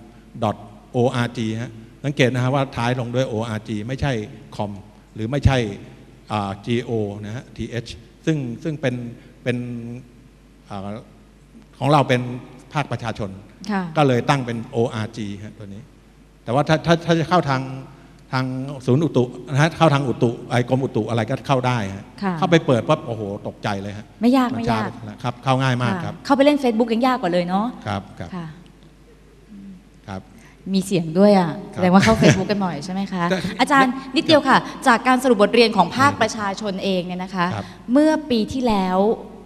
[SPEAKER 4] org ฮะ สังเกตนะฮะว่าท้ายลงด้วย org ไม่ใช่ com หรือไม่ใช่อ่า go นะฮะ th ซึ่งซึ่งเป็นเป็นเอ่อของเราเป็นภาคประชาชน
[SPEAKER 2] ค่ะ
[SPEAKER 4] ก็เลยตั้งเป็น ORG ฮะตัวนี้ แต่ว่าถ้าถ้าถ้าจะเข้าทางทางศูนย์อุตุนะฮะเข้าทางอุตุไอ้กรมอุตุอะไรก็เข้าได้ฮะ
[SPEAKER 2] ค่ะ
[SPEAKER 4] เข้าไปเปิดปั๊บโอ้โหตกใจเลยฮะ
[SPEAKER 2] ไม่ยาก
[SPEAKER 4] น
[SPEAKER 2] ไม่
[SPEAKER 4] ช้
[SPEAKER 2] ยาก
[SPEAKER 4] นะครับเข้าง่ายมากครับ
[SPEAKER 2] ค่ะเข้าไปเล่น Facebook ยังยากกว่าเลยเนาะ
[SPEAKER 4] ครับครับ
[SPEAKER 2] ค่ะ
[SPEAKER 4] ครับ
[SPEAKER 2] มีเสียงด้วยอะ
[SPEAKER 4] ครับ
[SPEAKER 2] แสดงว่าเข้า Facebook กันบ่อยใช่ไหมคะ
[SPEAKER 4] ก็
[SPEAKER 2] อาจารย์นิดเดียวค่ะ จากการสรุปบทเรียนของภาคประชาชนเองเนี่ยนะคะ
[SPEAKER 4] ครับ
[SPEAKER 2] เมื่อปีที่แล้ว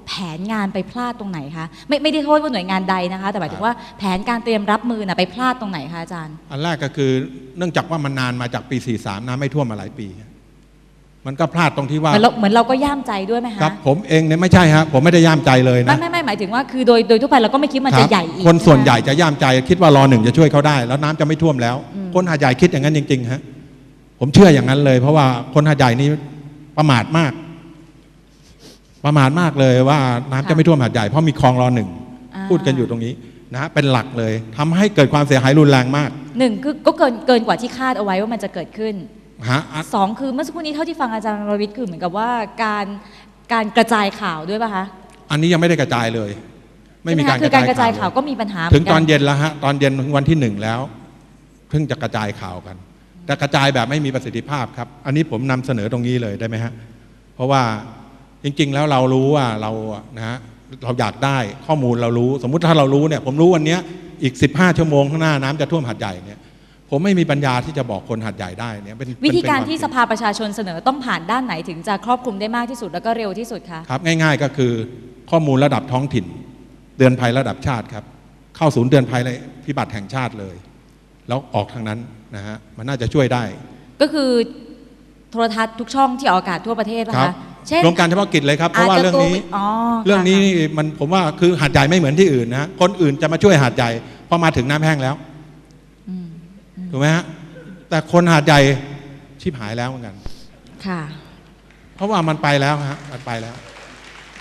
[SPEAKER 2] แผนงานไปพลาดตรงไหนคะไม่ไม่ได้โทษว่าหน่วยงานใดนะคะ แต่หมายถึงว่าแผนการเตรียมรับมือน่ะไปพลาดตรงไหนคะอาจารย์
[SPEAKER 4] อันแรกก็คือเนื่องจากว่ามันนานมาจากปี 43น้ำไม่ท่วมมาหลายปี มันก็พลาดตรงที่ว่า
[SPEAKER 2] เหมือนเราเหมือนเราก็ย่ามใจด้วยไหมคะ
[SPEAKER 4] ครับ ผมเองเนี่ยไม่ใช่ฮะผมไม่ได้ย่ามใจเลย
[SPEAKER 2] ไม่
[SPEAKER 4] นะ
[SPEAKER 2] ไม่ไม่หมายถึงว่าคือโดยโดยทั่วไปเราก็ไม่คิดมัน
[SPEAKER 4] ค
[SPEAKER 2] จะ
[SPEAKER 4] รับ
[SPEAKER 2] ใหญ่อีก
[SPEAKER 4] คนส่วนะะใหญ่จะย่ามใจคิดว่ารอหนึ่งจะช่วยเขาได้ แล้วน้ำจะไม่ท่วมแล้ว คนหาดใหญ่คิดอย่างนั้นจริงๆฮะผมเชื่ออย่างนั้นเลย เพราะว่าคนหาดใหญ่นี่ประมาทมาก ประมาทมากเลยว่า น้ำจะไม่ท่วมหาดใหญ่เพราะมีคลองรอหนึ่ง
[SPEAKER 2] อ่า
[SPEAKER 4] พูดกันอยู่ตรงนี้นะฮะเป็นหลักเลยทำให้เกิดความเสียหายรุนแรงมาก
[SPEAKER 2] หนึ่งคือก็เกินเกินกว่าที่คาดเอาไว้ว่ามันจะเกิดขึ้น
[SPEAKER 4] ฮะอะ
[SPEAKER 2] สองคือเมื่อสักครู่นี้เท่าที่ฟังอาจารย์รวิทย์คือเหมือนกับว่าการการกระจายข่าวด้วยป่ะคะ
[SPEAKER 4] อันนี้ยังไม่ได้กระจายเลย ไม่มี
[SPEAKER 2] ใช่ห
[SPEAKER 4] การ
[SPEAKER 2] คือการกระจาย
[SPEAKER 4] เล
[SPEAKER 2] ข่าวก็มีปัญหา
[SPEAKER 4] ถึงตอน
[SPEAKER 2] หมืกั
[SPEAKER 4] เย็นแล้วฮะตอนเย็นถึงวันที่หนึ่งแล้วเพิ่งจะกระจายข่าวกัน แต่กระจายแบบไม่มีประสิทธิภาพครับ อันนี้ผมนำเสนอตรงนี้เลยได้ไหมฮะเพราะว่าจริง ๆ แล้วเรารู้ว่าเราอะนะฮะเราอยากได้ข้อมูลเรารู้ สมมุติถ้าเรารู้เนี่ยผมรู้วันเนี้ยอีก 15 ชั่วโมงข้างหน้าน้ำจะท่วมหัดใหญ่เนี่ย ผมไม่มีปัญญาที่จะบอกคนหัดใหญ่ได้เนี่ยเป็น
[SPEAKER 2] วิธีการ
[SPEAKER 4] เป็น
[SPEAKER 2] ที่
[SPEAKER 4] ควม
[SPEAKER 2] สภาประชาชนเสนอต้องผ่านด้านไหนถึงจะครอบคลุมได้มากที่สุดแล้วก็เร็วที่สุดคะ
[SPEAKER 4] ครับง่าย ๆ ก็คือข้อมูลระดับท้องถิ่นเตือนภัยระดับชาติครับ เข้าศูนย์เตือนภัยและพิบัติแห่งชาติเลย แล้วออกทางนั้นนะฮะมันน่าจะช่วยได้
[SPEAKER 2] ก็คือโทรทัศน์ทุกช่องที่ออกอากาศทั่วประเทศป่ะ
[SPEAKER 4] ครั
[SPEAKER 2] คะเช่น
[SPEAKER 4] โครงการเฉพาะกิจเลยครับ เพราะว่า
[SPEAKER 2] จจะ
[SPEAKER 4] เรื่องนี้
[SPEAKER 2] โกวิดอ๋อ
[SPEAKER 4] เรื่องนี้
[SPEAKER 2] ค่ะ
[SPEAKER 4] นี่มันผมว่าคือหาดใหญ่ไม่เหมือนที่อื่นนะคนอื่นจะมาช่วยหาดใหญ่พอมาถึงน้ำแห้งแล้ว
[SPEAKER 2] อืม
[SPEAKER 4] ถูกไหมฮะแต่คนหาดใหญ่ชิบหายแล้วเหมือนกัน
[SPEAKER 2] ค่ะ
[SPEAKER 4] เพราะว่ามันไปแล้วฮะมันไปแล้ว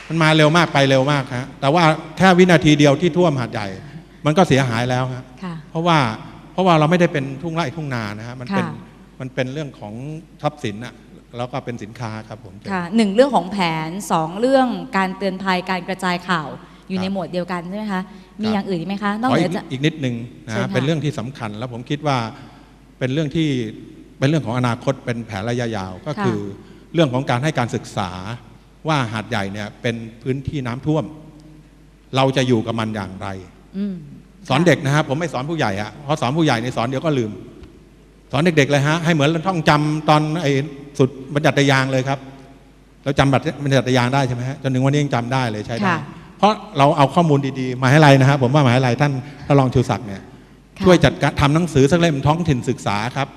[SPEAKER 4] มันมาเร็วมากไปเร็วมากฮะแต่ว่าแค่วินาทีเดียวที่ท่วมหาดใหญ่ มันก็เสียหายแล้วฮะ
[SPEAKER 2] ค่ะ
[SPEAKER 4] เพราะว่าเพราะว่าเราไม่ได้เป็นทุ่งไร่ทุ่งนานะฮะมันเป็น
[SPEAKER 2] ค่ะ
[SPEAKER 4] มันเป็นเรื่องของทรัพย์สินอะแล้วก็เป็นสินค้าครับผม
[SPEAKER 2] ค่ะหนึ่งเรื่องของแผนสองเรื่องการเตือนภัยการกระจายข่าว อยู่ในหมวดเดียวกันใช่ไหมคะ มีอย่างอื่นอีกไหมคะนอก
[SPEAKER 4] ขอ
[SPEAKER 2] เหนื
[SPEAKER 4] อี
[SPEAKER 2] อกจาก
[SPEAKER 4] อีกนิดนึงนะ
[SPEAKER 2] เชิญ
[SPEAKER 4] ฮะ
[SPEAKER 2] ค่ะ
[SPEAKER 4] เป็นเรื่องที่สำคัญ แล้วผมคิดว่าเป็นเรื่องที่เป็นเรื่องของอนาคตเป็นแผนระยะยาวก็คือ เรื่องของการให้การศึกษาว่าหาดใหญ่เนี่ยเป็นพื้นที่น้ำท่วม เราจะอยู่กับมันอย่างไร
[SPEAKER 2] อืม
[SPEAKER 4] สอนเด็กนะฮะผมไม่สอนผู้ใหญ่อะเพราะสอนผู้ใหญ่ในยสอนเดี๋ยวก็ลืม สอนเด็กๆเลยฮะให้เหมือนเราท่องจำตอนไอ้สุดบรรยัตยางค์เลยครับเราจำบัตรบรรยัตยางค์ได้ใช่ไหมฮะจนถึงวันนี้ยังจำได้เลยใช้ได้
[SPEAKER 2] ค่ะ
[SPEAKER 4] เพราะเราเอาข้อมูลดีๆมาให้ไรนะฮะผมว่ามาให้ไรท่านท่านรองชูศักดิ์เนี่ย
[SPEAKER 2] ค่ะ
[SPEAKER 4] ช่วยจัดการทำหนังสือสักเล่มท้องถิ่นศึกษาครับ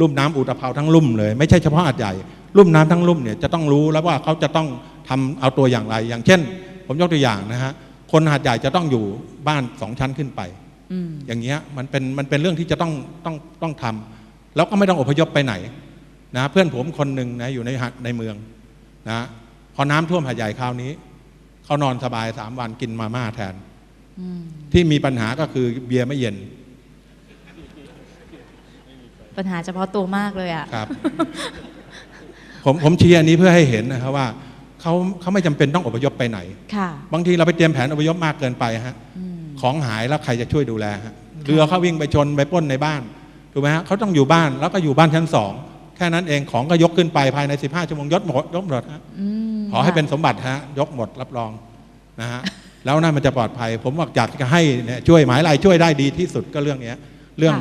[SPEAKER 4] ลุ่มน้ำอุตภาวทั้งลุ่มเลย ไม่ใช่เฉพาะอาดใหญ่ลุ่มน้ำทั้งลุ่มเนี่ยจะต้องรู้แล้วว่าเขาจะต้องทำเอาตัวอย่างไร อย่างเช่น ผมยกตัวอย่างนะฮะคนหาดใหญ่จะต้องอยู่บ้านสองชั้นขึ้นไป
[SPEAKER 2] อืม
[SPEAKER 4] อย่างเงี้ยมันเป็นมันเป็นเรื่องที่จะต้องต้องต้องทำแล้วก็ไม่ต้องอพยพไปไหนนะเพื่อนผมคนหนึ่งนะอยู่ในหาดในเมืองนะพอน้ำท่วมหาดใหญ่คราวนี้ เขานอนสบายสามวันกินมาม่าแทน
[SPEAKER 2] อืม
[SPEAKER 4] ที่มีปัญหาก็คือเบียร์ไม่เย็น
[SPEAKER 2] ปัญหาเฉพาะตัวมากเลยอะ
[SPEAKER 4] ครับ ผมผมชี้อันนี้เพื่อให้เห็นนะครับว่าเขาเขาไม่จำเป็นต้องอพยพไปไหน
[SPEAKER 2] ค่ะ
[SPEAKER 4] บางทีเราไปเตรียมแผนอพยพมากเกินไปฮะ
[SPEAKER 2] อืม
[SPEAKER 4] ของหายแล้วใครจะช่วยดูแลฮะเรือเขาวิ่งไปชนไปปล้นในบ้านถูกไหมฮะเขาต้องอยู่บ้านแล้วก็อยู่บ้านชั้นสอง แค่นั้นเองของก็ยกขึ้นไปภายใน 15 ชั่วโมงยศหมดยกหมดฮะ
[SPEAKER 2] อืม
[SPEAKER 4] ขอให้
[SPEAKER 2] ค่ะ
[SPEAKER 4] เป็นสมบัติฮะยกหมดรับรองนะฮะแล้วน่ามันจะปลอดภัย ผมว่าอยากจะให้เนี่ยช่วยหมายลายช่วยได้ดีที่สุดก็เรื่องเนี้ยเรื่อง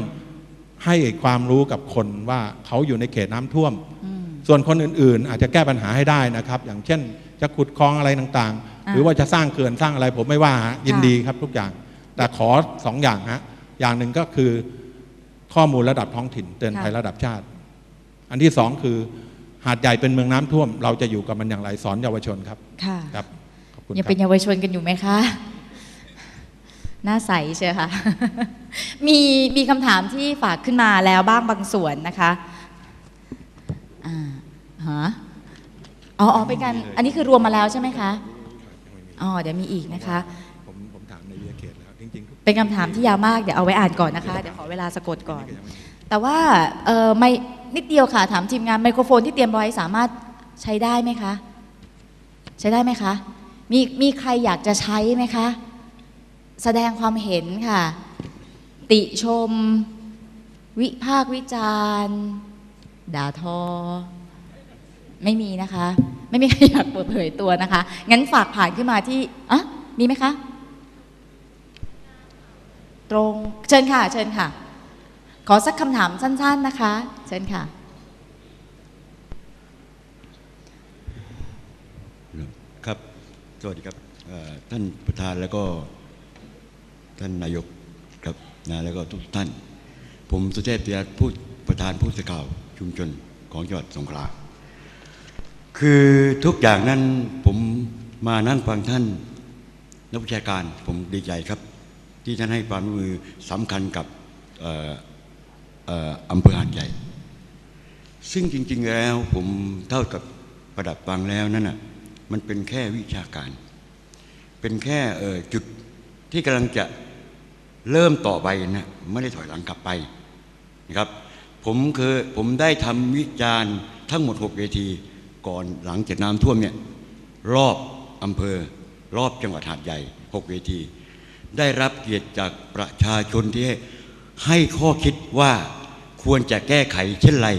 [SPEAKER 4] ให้ความรู้กับคนว่าเขาอยู่ในเขตน้ำท่วม
[SPEAKER 2] อืม
[SPEAKER 4] ส่วนคนอื่นๆ อาจจะแก้ปัญหาให้ได้นะครับ อย่างเช่นจะขุดคลองอะไรต่างๆ
[SPEAKER 2] อ่า
[SPEAKER 4] หรือว่าจะสร้างเขื่อนสร้างอะไร ผมไม่ว่าฮะยิน
[SPEAKER 2] ค่ะ
[SPEAKER 4] ดีครับทุกอย่าง แต่ขอสองอย่างฮะอย่างหนึ่งก็คือข้อมูลระดับท้องถิ่นเตือนภัยระดับชาติ อันที่สองคือหาดใหญ่เป็นเมืองน้ำท่วม เราจะอยู่กับมันอย่างไรสอนเยาวชนครับ
[SPEAKER 2] ค่ะ
[SPEAKER 4] ครับขอบคุณ
[SPEAKER 2] ยัง
[SPEAKER 4] ครั
[SPEAKER 2] เป็น
[SPEAKER 4] บ
[SPEAKER 2] เยาวชนกันอยู่ไหมคะหน้าใสเชียวค่ะ มีมีคำถามที่ฝากขึ้นมาแล้วบ้างบางส่วนนะคะอ่าฮะอ๋ออ๋อเป็นการอันนี้คือรวมมาแล้วใช่ไหมคะอ๋อเดี๋ยวมีอีกนะคะ
[SPEAKER 4] ผมผมถามในวิทยาเขตแล้วจริงๆทุก
[SPEAKER 2] เป็นคำถามที่ยาวมากเดี๋ยวเอาไว้อ่านก่อนนะคะเดี๋ยวขอเวลาสะกดก่อน
[SPEAKER 4] ก็ยังไม่มี
[SPEAKER 2] แต่ว่าเออไม่ นิดเดียวค่ะ ถามทีมงานไมโครโฟนที่เตรียมไว้สามารถใช้ได้ไหมคะ ใช้ได้ไหมคะ มีมีใครอยากจะใช้ไหมคะ แสดงความเห็นค่ะ ติชม วิพากวิจารณ์ด่าทอ ไม่มีนะคะ ไม่มีใครอยากเปิดเผยตัวนะคะ งั้นฝากผ่านขึ้นมาที่อะมีไหมคะ ตรงเชิญค่ะ เชิญค่ะ ขอสักคำถามสั้น ๆนะคะ เชิญค่ะ
[SPEAKER 5] ครับ สวัสดีครับท่านประธานแล้วก็ท่านนายกครับนะแล้วก็ทุกท่าน ผมสุเทพเตียรผู้ประธานผู้สื่อข่าวชุมชนของจังหวัดสงขลาคือทุกอย่างนั้นผมมานั่งฟังท่านนักวิชาการผมดีใจครับ ที่ท่านให้ความร่วมมือสำคัญกับ อำเภอหาดใหญ่ ซึ่งจริง ๆ แล้วผมเท่ากับประดับฟังแล้วนั่นน่ะมันเป็นแค่วิชาการ เป็นแค่จุดที่กำลังจะเริ่มต่อไปนะไม่ได้ถอยหลังกลับไปนะครับผมเคยผมได้ทำวิจารณ์ทั้งหมด 6 เวที ก่อนหลังจากน้ำท่วมเนี่ยรอบอำเภอ รอบจังหวัดหาดใหญ่ 6 เวที ได้รับเกียรติจากประชาชนที่ให้ ให้ข้อคิดว่าควรจะแก้ไขเช่นไร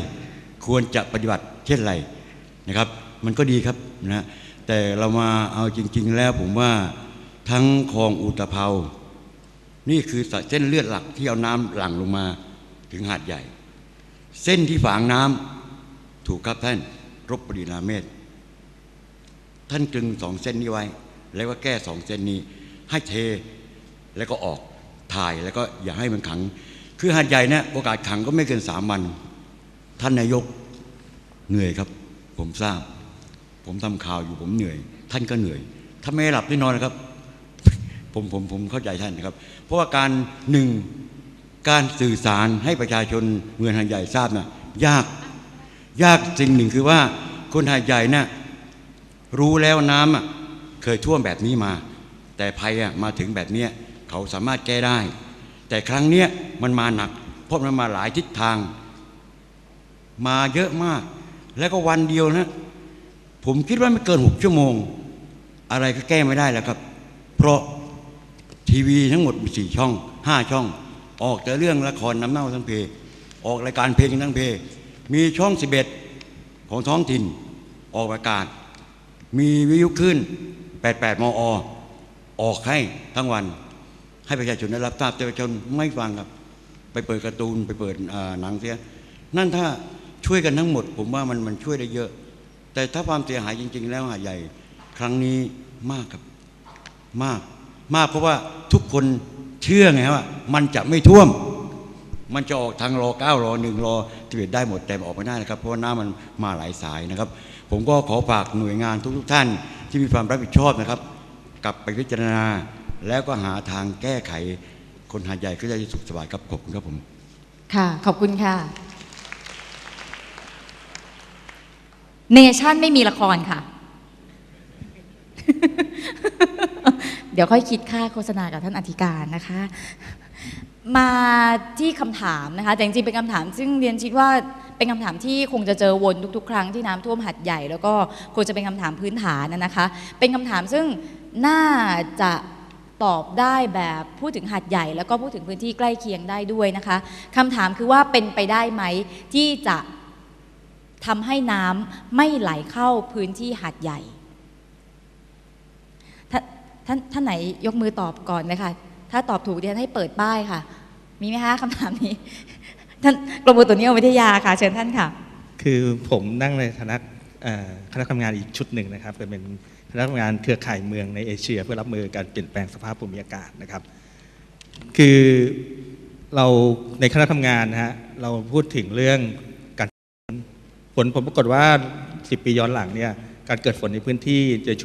[SPEAKER 5] ควรจะปฏิบัติเช่นไรนะครับ มันก็ดีครับนะแต่เรามาเอาจริง ๆ แล้วผมว่าทั้งคลองอุตภเปานี่คือเส้นเลือดหลักที่เอาน้ำหลั่งลงมาถึงหาดใหญ่ เส้นที่ฝางน้ำถูกครับท่านรบปรีนาเมศท่านกลึงสองเส้นนี้ไว้ แล้วก็แก้สองเส้นนี้ ให้เทแล้วก็ออก ถ่ายแล้วก็อย่าให้มันขัง คือหาดใหญ่เนี่ยโอกาสขังก็ไม่เกินสามวัน ท่านนายกเหนื่อยครับ ผมทราบ ผมทำข่าวอยู่ผมเหนื่อย ท่านก็เหนื่อย ถ้าไม่หลับไม่นอนนะครับ ผมผมผมเข้าใจท่านนะครับ เพราะว่าการหนึ่งการสื่อสารให้ประชาชนเมืองหาดใหญ่ทราบนะยากยากสิ่งหนึ่งคือว่าคนหาดใหญ่น่ะรู้แล้วน้ำอะเคยท่วมแบบนี้มา แต่ภัยอะมาถึงแบบเนี้ย เขาสามารถแก้ได้ แต่ครั้งเนี้ยมันมาหนัก เพราะมันมาหลายทิศทาง มาเยอะมาก แล้วก็วันเดียวนะ ผมคิดว่าไม่เกินหกชั่วโมง อะไรก็แก้ไม่ได้แล้วครับ เพราะทีวีทั้งหมดมีสี่ช่องห้าช่อง ออกแต่เรื่องละครน้ำเน่าทั้งเพ ออกรายการเพลงทั้งเพ มีช่องสิบเอ็ดของท้องถิ่น ออกอากาศ มีวิทยุขึ้น 88 มอ ออกให้ทั้งวัน ให้ประชาชนได้รับทราบแต่ประชาชนไม่ฟังครับ ไปเปิดการ์ตูนไปเปิดหนังเสียนั่นถ้าช่วยกันทั้งหมด ผมว่ามันมันช่วยได้เยอะ แต่ถ้าความเสียหายจริง ๆ แล้วหาใหญ่ ครั้งนี้มากครับมาก มากเพราะว่าทุกคนเชื่อไงว่า มันจะไม่ท่วม มันจะออกทางรอเก้ารอหนึ่งรอสิบเอ็ดได้หมดแต่ออกไม่ได้นะครับ เพราะว่าน้ำมันมาหลายสายนะครับ ผมก็ขอฝากหน่วยงานทุกๆท่านที่มีความรับผิดชอบนะครับ กลับไปพิจารณา แล้วก็หาทางแก้ไขคนหาดใหญ่ก็จะสุขสบายครับขอบคุณครับผม
[SPEAKER 2] ค่ะ ขอบคุณค่ะ เนชั่นไม่มีละครค่ะ เดี๋ยวค่อยคิดค่าโฆษณากับท่านอธิการนะคะ มาที่คำถามนะคะ แต่จริงๆเป็นคำถาม ซึ่งเรียนคิดว่าเป็นคำถามที่คงจะเจอวนทุกๆ ครั้งที่น้ำท่วมหัดใหญ่ แล้วก็ควรจะเป็นคำถามพื้นฐานนะนะคะ เป็นคำถามซึ่งน่าจะ ตอบได้แบบพูดถึงหัดใหญ่ แล้วก็พูดถึงพื้นที่ใกล้เคียงได้ด้วยนะคะคำถามคือว่าเป็นไปได้ไหมที่จะทำให้น้ำไม่ไหลเข้าพื้นที่หัดใหญ่ท่านท่านไหนยกมือตอบก่อนเลยค่ะถ้าตอบถูกเดี๋ยวให้เปิดป้ายค่ะ มีไหมคะคำถามนี้ ท่านกรมอุตุนิยมวิทยาค่ะ เชิญท่านค่ะ
[SPEAKER 6] คือผมนั่งในฐานะคณะทำงานอีกชุดหนึ่งนะครับเป็น คณะทำงานเครือข่ายเมืองในเอเชีย เพื่อรับมือการเปลี่ยนแปลงสภาพภูมิอากาศนะครับ คือเราในคณะทำงานนะฮะเราพูดถึงเรื่องการฝนผลปรากฏว่า 10 ปีย้อนหลังเนี่ยการเกิดฝนในพื้นที่ในช่วง